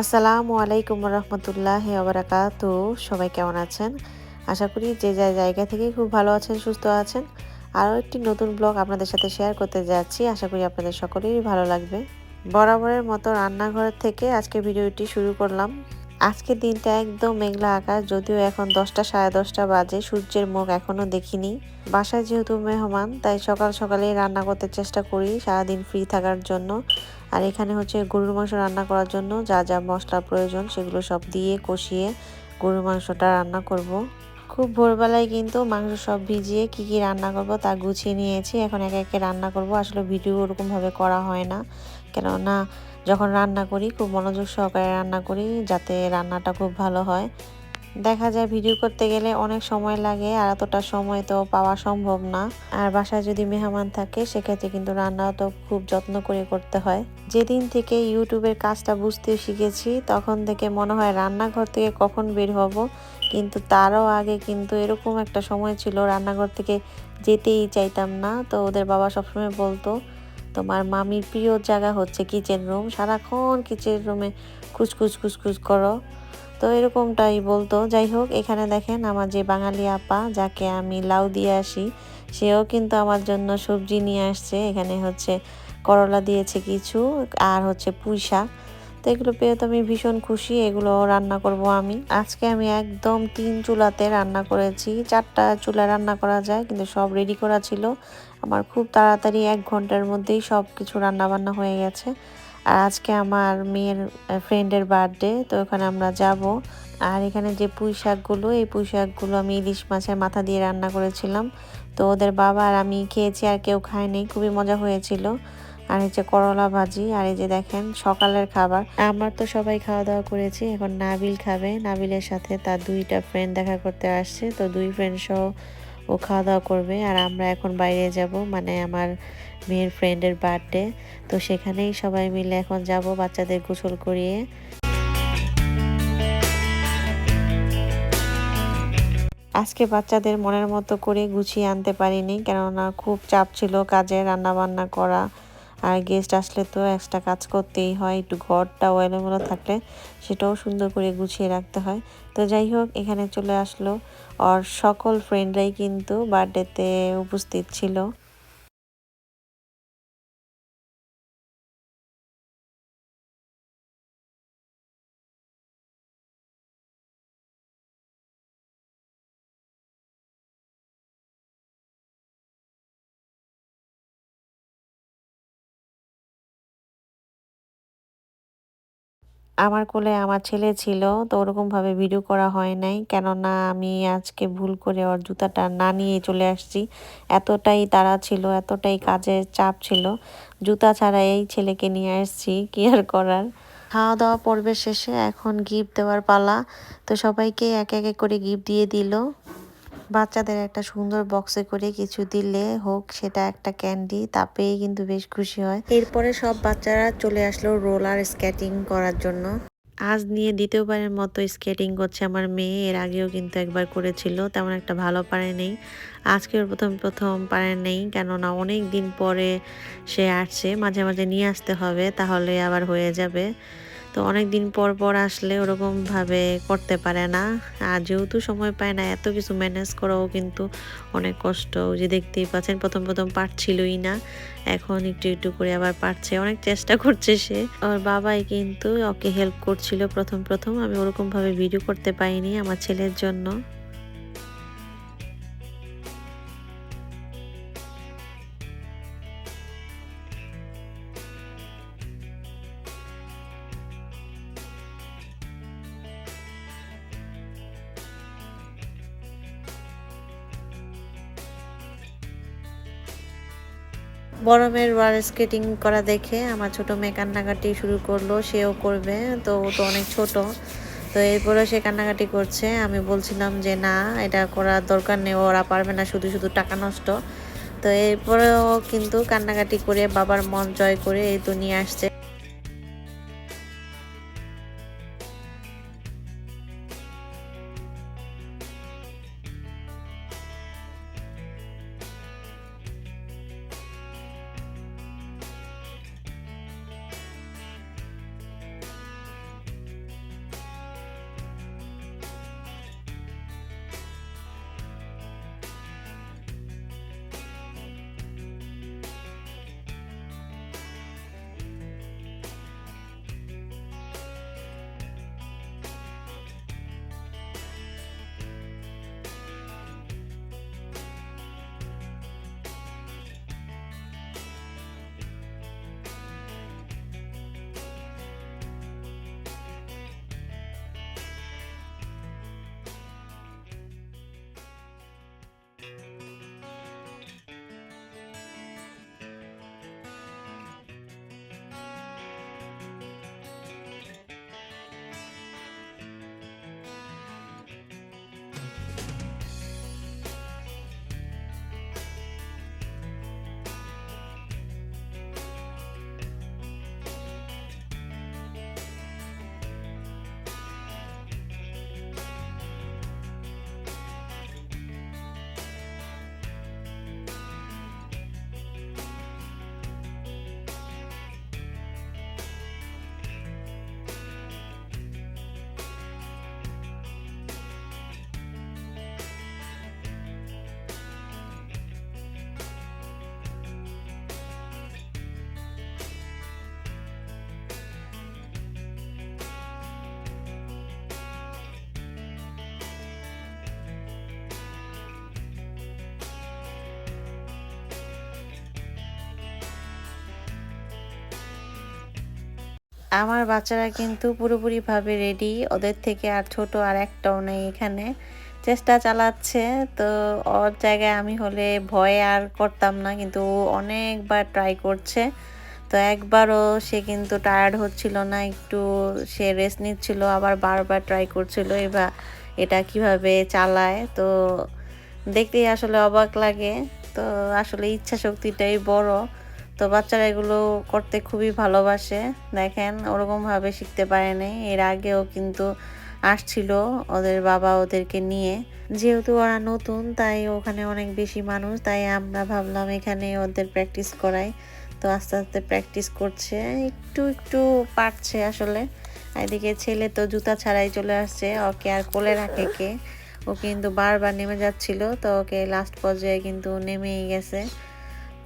আসসালামু আলাইকুম রহমতুল্লাহ আবরাকাত সবাই কেমন আছেন? আশা করি যে যা জায়গা থেকে খুব ভালো আছেন, সুস্থ আছেন। আরও একটি নতুন ব্লগ আপনাদের সাথে শেয়ার করতে যাচ্ছি। আশা করি আপনাদের সকলেরই ভালো লাগবে। বরাবরের মতো রান্নাঘর থেকে আজকে ভিডিওটি শুরু করলাম। আজকের দিনটা একদম মেঘলা আকাশ, যদিও এখন দশটা, সাড়ে দশটা বাজে। সূর্যের মুখ এখনও দেখিনি। বাসায় যেহেতু মেহমান, তাই সকাল সকালে রান্না করতে চেষ্টা করি, সারাদিন ফ্রি থাকার জন্য। আর এখানে হচ্ছে গরুর মাংস রান্না করার জন্য যা যা মশলা প্রয়োজন, সেগুলো সব দিয়ে কষিয়ে গরুর মাংসটা রান্না করব। খুব ভোরবেলায় কিন্তু মাংস সব ভিজিয়ে কি কি রান্না করব তা গুছিয়ে নিয়েছি। এখন একে একে রান্না করব। আসলে ভিডিও ওরকমভাবে করা হয় না। কেননা যখন রান্না করি, খুব মনোযোগ সহকারে রান্না করি যাতে রান্নাটা খুব ভালো হয়। দেখা যায় ভিডিও করতে গেলে অনেক সময় লাগে আর এতটা সময় তো পাওয়া সম্ভব না। আর বাসায় যদি মেহমান থাকে, সেক্ষেত্রে কিন্তু রান্নাও তো খুব যত্ন করে করতে হয়। যেদিন থেকে ইউটিউবের কাজটা বুঝতে শিখেছি, তখন থেকে মনে হয় রান্নাঘর থেকে কখন বের হব। কিন্তু তারও আগে কিন্তু এরকম একটা সময় ছিল, রান্নাঘর থেকে যেতেই চাইতাম না। তো ওদের বাবা সবসময় বলতো, তোমার মামির প্রিয় জায়গা হচ্ছে কিচেন রুম সারাক্ষণ কিচেন রুমে খুচখুচ খুচখুচ করো। তো এরকমটাই বলতো। যাই হোক, এখানে দেখেন আমার যে বাঙালি আপা, যাকে আমি লাউ দিয়ে আসি, সেও কিন্তু আমার জন্য সবজি নিয়ে আসছে। এখানে হচ্ছে করলা দিয়েছে কিছু, আর হচ্ছে পুঁই শাক। তো এগুলো পেয়ে তো আমি ভীষণ খুশি, এগুলো রান্না করব আমি। আজকে আমি একদম তিন চুলাতে রান্না করেছি, চারটা চুলা রান্না করা যায়, কিন্তু সব রেডি করা ছিল। আমার খুব তাড়াতাড়ি এক ঘণ্টার মধ্যেই সব কিছু রান্না বান্না হয়ে গেছে। আর আজকে আমার মেয়ের ফ্রেন্ডের বার্থডে তো ওখানে আমরা যাব। আর এখানে যে পুঁই শাকগুলো, এই পুঁই শাকগুলো আমি ইলিশ মাছের মাথা দিয়ে রান্না করেছিলাম। তো ওদের বাবা আর আমি খেয়েছি, আর কেউ খায়নি খুবই মজা হয়েছিল। আর হচ্ছে করলা ভাজি, আর এই যে দেখেন সকালের খাবার। আমার তো সবাই খাওয়া দাওয়া করেছি, এখন নাবিল খাবে। নাবিলের সাথে তার দুইটা ফ্রেন্ড দেখা করতে আসছে। তো দুই ফ্রেন্ড সহ ও খাওয়া দাওয়া করবে আর আমরা এখন বাইরে যাব মানে আমার মেয়ের ফ্রেন্ডের বার্থডে তো সেখানেই সবাই মিলে এখন যাব বাচ্চাদের গোসল করিয়ে। আজকে বাচ্চাদের মনের মতো করে গুছিয়ে আনতে পারিনি, কেননা খুব চাপ ছিল কাজে রান্না বান্না করা আর গেস্ট আসলে তো একটা কাজ করতেই হয়, একটু ঘরটাও এলোমেলো থাকলে সেটাও সুন্দর করে গুছিয়ে রাখতে হয়। তো যাই হোক, এখানে চলে আসলো। আর সকল ফ্রেন্ডরাই কিন্তু বার্থডেতে উপস্থিত ছিল। আমার কোলে আমার ছেলে ছিল, তো ওরকমভাবে ভিডিও করা হয় নাই। কেননা আমি আজকে ভুল করে ওর জুতাটা না নিয়ে চলে আসছি। এতটাই তাড়া ছিল, এতটাই কাজের চাপ ছিল। জুতা ছাড়া এই ছেলেকে নিয়ে আসছি, কি আর করার? খাওয়া দাওয়া পর্বে শেষে এখন গিফট দেওয়ার পালা, তো সবাইকে এক এক করে গিফট দিয়ে দিল। বাচ্চাদের একটা সুন্দর বক্সে করে কিছু দিলে হোক, সেটা একটা ক্যান্ডি তাপেই কিন্তু বেশ খুশি হয়। এরপরে সব বাচ্চারা চলে আসলো রোলার স্কেটিং করার জন্য। আজ নিয়ে দ্বিতীয়বারের মতো স্কেটিং করছে আমার মেয়ে, এর আগেও কিন্তু একবার করেছিল, তেমন একটা ভালো পারে নেই। আজকেও প্রথম প্রথম পারে নেই, কেননা অনেক দিন পরে সে আসছে, মাঝে মাঝে নিয়ে আসতে হবে, তাহলে আবার হয়ে যাবে। তো অনেক দিন পর পর আসলে ওরকমভাবে করতে পারে না। আর যেহেতু সময় পায় না, এত কিছু ম্যানেজ করাও কিন্তু অনেক কষ্ট। যে দেখতেই পাচ্ছেন, প্রথম প্রথম পারছিলই না। এখন একটু একটু করে আবার পারছে, অনেক চেষ্টা করছে সে। ওর বাবাই কিন্তু ওকে হেল্প করছিল প্রথম প্রথম। আমি ওরকমভাবে ভিডিও করতে পাইনি আমার ছেলের জন্য। বড় মেয়ের ওয়ার স্কেটিং করা দেখে আমার ছোট মেয়ে কান্নাকাটি শুরু করল, সেও করবে, তো ও তো অনেক ছোট। তো এরপরে সে কান্নাকাটি করছে, আমি বলছিলাম যে না, এটা করার দরকার নেই, ওরা পারবে না, শুধু শুধু টাকা নষ্ট। তো এরপরেও কিন্তু কান্নাকাটি করে বাবার মন জয় করে এই তো নিয়ে আসছে। আমার বাচ্চারা কিন্তু পুরোপুরিভাবে রেডি ওদের থেকে আর ছোট আর একটাও নেই এখানে। চেষ্টা চালাচ্ছে, তো ওর জায়গায় আমি হলে ভয় আর করতাম না, কিন্তু অনেকবার ট্রাই করছে। তো একবারও সে কিন্তু টায়ার্ড হচ্ছিল না, একটু সে রেস্ট নিচ্ছিল, আবার বারবার ট্রাই করছিল, এবার এটা কীভাবে চালায়? তো দেখতেই আসলে অবাক লাগে। তো আসলে ইচ্ছা শক্তিটাই বড়। তো বাচ্চারা এগুলো করতে খুবই ভালোবাসে। দেখেন, ওরকমভাবে শিখতে পারেনি এর আগেও কিন্তু আসছিল ওদের বাবা ওদেরকে নিয়ে। যেহেতু ওরা নতুন, তাই ওখানে অনেক বেশি মানুষ, তাই আমরা ভাবলাম এখানে ওদের প্র্যাকটিস করাই। তো আস্তে আস্তে প্র্যাকটিস করছে। একটু একটু পারছে আসলে। এদিকে ছেলে তো জুতা ছাড়াই চলে আসছে, ওকে আর কোলে রাখে কে? ও কিন্তু বারবার নেমে যাচ্ছিল, তো ওকে লাস্ট পর্যায়ে কিন্তু নেমেই গেছে।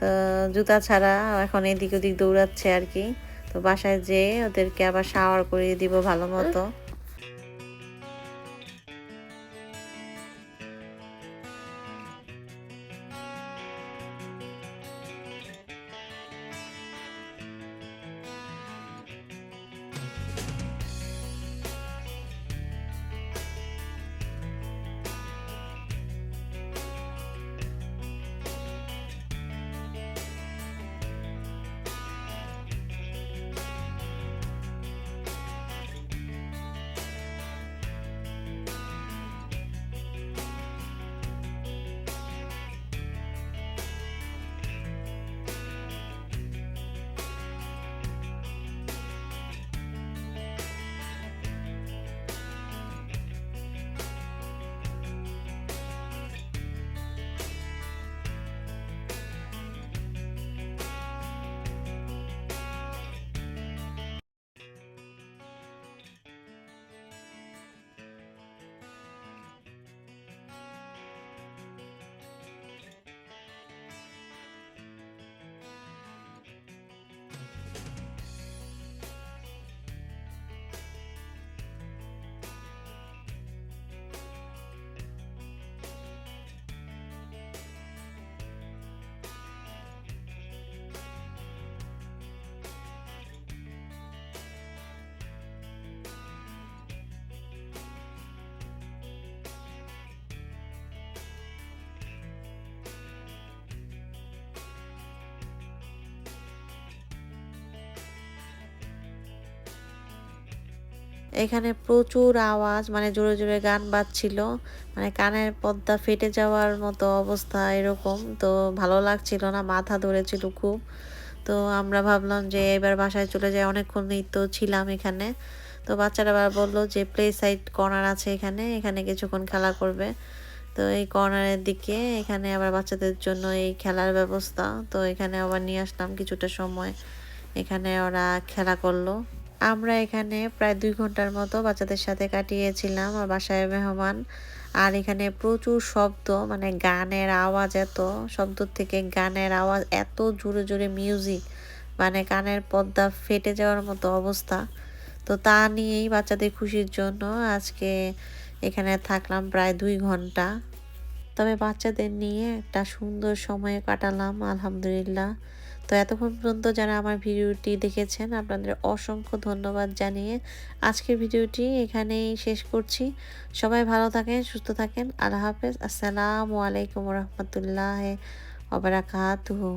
তো জুতা ছাড়া এখন এদিক ওদিক দৌড়াচ্ছে আর কি। তো বাসায় যেয়ে ওদেরকে আবার শাওয়ার করিয়ে দিব ভালো মতো। এখানে প্রচুর আওয়াজ মানে জোরে জোরে গান বাজছিল। মানে কানের পর্দা ফেটে যাওয়ার মতো অবস্থা এরকম। তো ভালো লাগছিল না, মাথা ধরেছিল খুব। তো আমরা ভাবলাম যে এবার বাসায় চলে যাই অনেকক্ষণ তো ছিলাম এখানে। তো বাচ্চারা আবার বলল যে প্লে সাইড কর্নার আছে এখানে এখানে কিছুক্ষণ খেলা করবে। তো এই কর্নারের দিকে এখানে আবার বাচ্চাদের জন্য এই খেলার ব্যবস্থা। তো এখানে আবার নিয়ে আসলাম কিছুটা সময়। এখানে ওরা খেলা করল। আমরা এখানে প্রায় দুই ঘণ্টার মতো বাচ্চাদের সাথে কাটিয়েছিলাম, আর বাসায় মেহমান। আর এখানে প্রচুর শব্দ মানে গানের আওয়াজ এত শব্দ থেকে গানের আওয়াজ এত জোরে জোরে মিউজিক মানে কানের পর্দা ফেটে যাওয়ার মতো অবস্থা। তো তা নিয়েই বাচ্চাদের খুশির জন্য আজকে এখানে থাকলাম প্রায় দুই ঘণ্টা। তবে বাচ্চাদের নিয়ে একটা সুন্দর সময় কাটালাম, আলহামদুলিল্লাহ। তো এতক্ষণ পর্যন্ত যারা আমার ভিডিওটি দেখেছেন, আপনাদের অসংখ্য ধন্যবাদ জানিয়ে আজকের ভিডিওটি এখানেই শেষ করছি। সবাই ভালো থাকেন, সুস্থ থাকেন। আল্লাহ হাফেজ। আসসালামু আলাইকুম রহমতুল্লাহ ওবরাকাতুহু